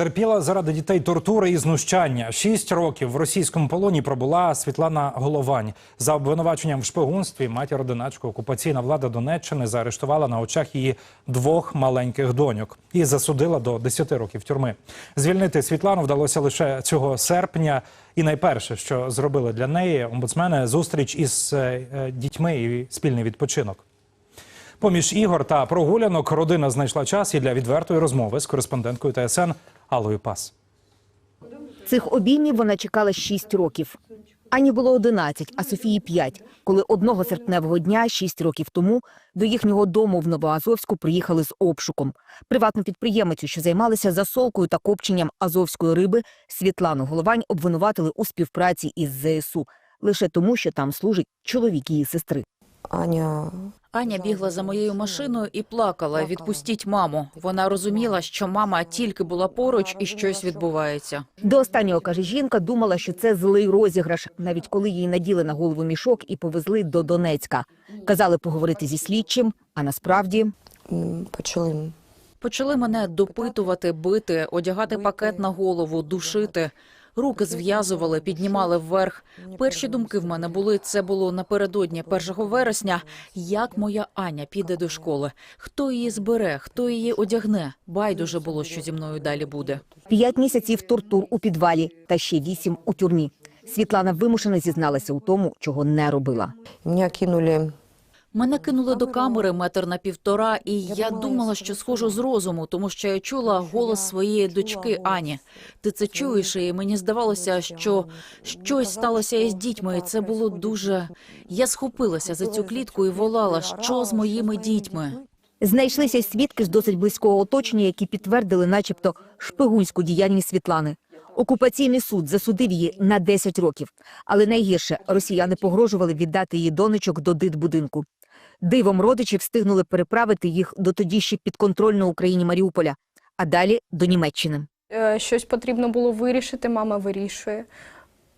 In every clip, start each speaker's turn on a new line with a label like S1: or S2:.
S1: Терпіла заради дітей тортури і знущання. Шість років в російському полоні пробула Світлана Головань. За обвинуваченням в шпигунстві матір одиначку окупаційна влада Донеччини заарештувала на очах її двох маленьких доньок і засудила до 10 років тюрми. Звільнити Світлану вдалося лише цього серпня. І найперше, що зробили для неї омбудсмени, зустріч із е, дітьми і спільний відпочинок. Поміж ігор та прогулянок родина знайшла час і для відвертої розмови з кореспонденткою ТСН Аллою Пас.
S2: Цих обіймів вона чекала 6 років. Ані було 11, а Софії 5, коли одного серпневого дня, 6 років тому, до їхнього дому в Новоазовську приїхали з обшуком. Приватну підприємицю, що займалася засолкою та копченням азовської риби, Світлану Головань обвинуватили у співпраці із ЗСУ лише тому, що там служить чоловік її сестри.
S3: Аня
S4: Аня бігла за моєю машиною і плакала. Відпустіть маму. Вона розуміла, що мама тільки була поруч і щось відбувається.
S2: До останнього, каже жінка, думала, що це злий розіграш, навіть коли їй наділи на голову мішок і повезли до Донецька. Казали поговорити зі слідчим, а насправді
S3: почали
S4: Почали мене допитувати, бити, одягати пакет на голову, душити. Руки зв'язували, піднімали вверх. Перші думки в мене були. Це було напередодні 1 вересня. Як моя Аня піде до школи? Хто її збере? Хто її одягне? Байдуже було, що зі мною далі буде.
S2: п'ять місяців тортур у підвалі та ще вісім у тюрмі. Світлана вимушено зізналася у тому, чого не робила.
S3: Меня кинули.
S4: Мене кинули до камери метр на півтора, і я думала, що схожу з розуму, тому що я чула голос своєї дочки Ані. Ти це чуєш, і мені здавалося, що щось сталося із дітьми, і це було дуже. Я схопилася за цю клітку і волала, що з моїми дітьми.
S2: Знайшлися свідки з досить близького оточення, які підтвердили, начебто, шпигунську діяльність Світлани. Окупаційний суд засудив її на 10 років. Але найгірше росіяни погрожували віддати її донечок до дитбудинку. Дивом родичі встигнули переправити їх до тоді ще підконтрольного Україні Маріуполя, а далі до Німеччини.
S5: Е, Щось потрібно було вирішити, мама вирішує.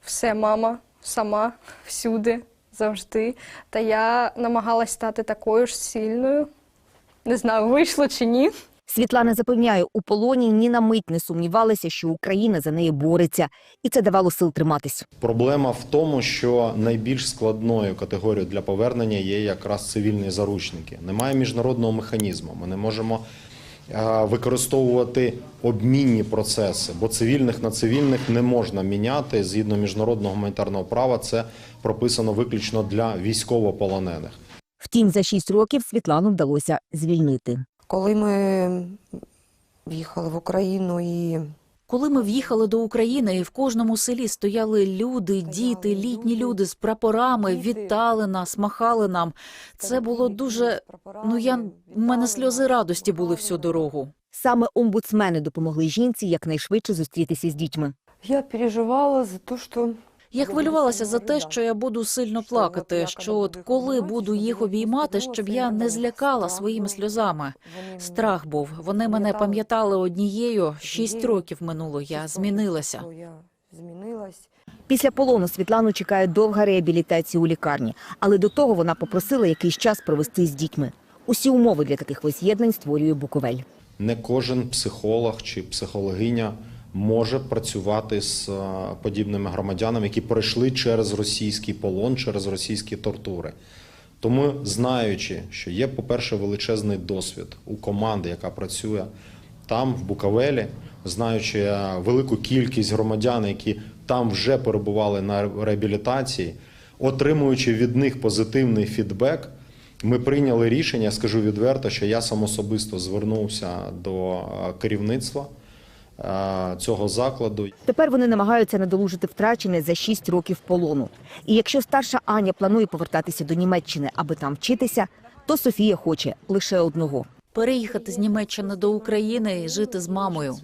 S5: Все мама сама, всюди, завжди. Та я намагалась стати такою ж сильною. Не знаю, вийшло чи ні.
S2: Світлана запевняє, у полоні ні на мить не сумнівалися, що Україна за неї бореться, і це давало сил триматись.
S6: Проблема в тому, що найбільш складною категорією для повернення є якраз цивільні заручники. Немає міжнародного механізму. Ми не можемо е, використовувати обмінні процеси, бо цивільних на цивільних не можна міняти згідно міжнародного гуманітарного права. Це прописано виключно для військовополонених.
S2: Втім, за шість років Світлану вдалося звільнити.
S3: Коли ми в'їхали в Україну і
S4: Коли ми в'їхали до України, і в кожному селі стояли люди, діти, літні люди з прапорами, вітали нас, махали нам. Це було дуже. Ну я в мене сльози радості були всю дорогу.
S2: Саме омбудсмени допомогли жінці якнайшвидше зустрітися з дітьми.
S3: я переживала за те, що
S4: Я хвилювалася за те, що я буду сильно плакати. Що от коли буду їх обіймати, щоб я не злякала своїми сльозами. Страх був. Вони мене пам'ятали однією. Шість років минуло. Я змінилася.
S3: я змінилась.
S2: Після полону Світлану чекає довга реабілітація у лікарні, але до того вона попросила якийсь час провести з дітьми. Усі умови для таких воз'єднань створює Буковель.
S6: Не кожен психолог чи психологиня може працювати з е, подібними громадянами, які пройшли через російський полон, через російські тортури. Тому, знаючи, що є, по-перше, величезний досвід у команди, яка працює там, в Буковелі, знаючи е, велику кількість громадян, які там вже перебували на реабілітації, отримуючи від них позитивний фідбек, ми прийняли рішення, скажу відверто, що я сам особисто звернувся до е, керівництва цього закладу.
S2: Тепер вони намагаються надолужити втрачене за шість років полону. І якщо старша Аня планує повертатися до Німеччини, аби там вчитися, то Софія хоче лише одного.
S4: Переїхати з Німеччини до України і жити з мамою.